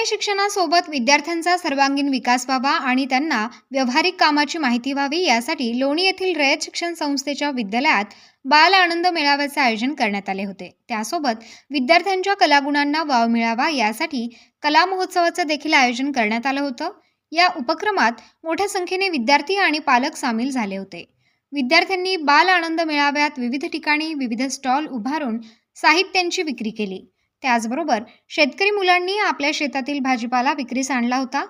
शालेय शिक्षणासोबत विद्यार्थ्यांचा सर्वांगीण विकास व्हावा आणि त्यांना व्यावहारिक कामाची माहिती व्हावी यासाठी लोणी येथील रयत शिक्षण संस्थेच्या विद्यालयात बाल आनंद मेळाव्याचे आयोजन करण्यात आले होते. त्यासोबत विद्यार्थ्यांच्या कलागुणांना वाव मिळावा यासाठी कला महोत्सवाचं देखील आयोजन करण्यात आलं होतं. या उपक्रमात मोठ्या संख्येने विद्यार्थी आणि पालक सामील झाले होते. विद्यार्थ्यांनी बाल आनंद मेळाव्यात विविध ठिकाणी विविध स्टॉल उभारून साहित्यांची विक्री केली. त्याचबरोबर शेतकरी मुलांनी आपल्या शेतातील भाजीपाला विक्रीस आणला होता.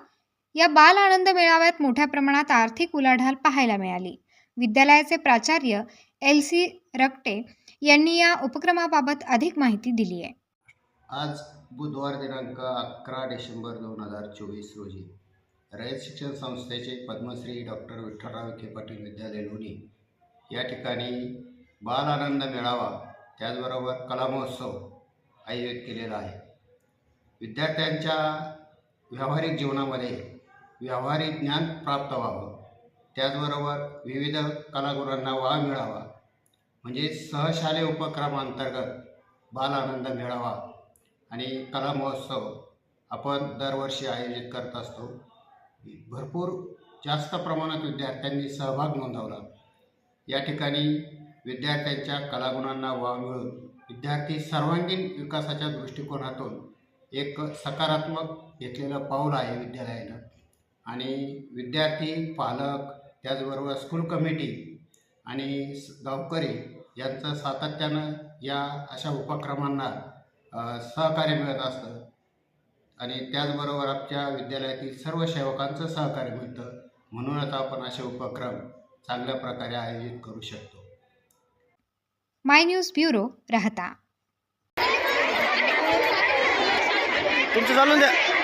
या बाल आनंद मेळाव्यात मोठ्या प्रमाणात आर्थिक उलाढाल पाहायला मिळाली. विद्यालयाचे प्राचार्य एल सी रक्टे यांनी या उपक्रमाबाबत अधिक माहिती दिली आहे. आज बुधवार दिनांक अकरा डिसेंबर दोन हजार चोवीस रोजी रयत शिक्षण संस्थेचे पद्मश्री डॉक्टर विठ्ठलराव विखे पाटील विद्यालय लोणी या ठिकाणी बाल आनंद मेळावा त्याचबरोबर कला महोत्सव आयोजित केलेला आहे. विद्यार्थ्यांच्या व्यावहारिक जीवनामध्ये व्यावहारिक ज्ञान प्राप्त व्हावं. त्याचबरोबर विविध कलागुणांना वाव मिळावा. म्हणजे सहशालेय उपक्रमांतर्गत बाल आनंद मिळावा आणि कला महोत्सव आपण दरवर्षी आयोजित करत असतो. भरपूर जास्त प्रमाणात विद्यार्थ्यांनी सहभाग नोंदवला. या ठिकाणी विद्यार्थ्यांच्या कलागुणांना वाव मिळून विद्यार्थी सर्वांगीण विकासाच्या दृष्टिकोनातून एक सकारात्मक घेतलेलं पाऊल आहे विद्यालयानं. आणि विद्यार्थी पालक त्याचबरोबर स्कूल कमिटी आणि स- गावकरी यांचं सातत्यानं या अशा उपक्रमांना सहकार्य मिळत असतं. आणि त्याचबरोबर आमच्या विद्यालयातील सर्व सेवकांचं सहकार्य मिळतं. म्हणूनच आपण असे उपक्रम चांगल्या प्रकारे आयोजित करू शकतो. माय न्यूज ब्युरो राहता. तुमचं चालून द्या.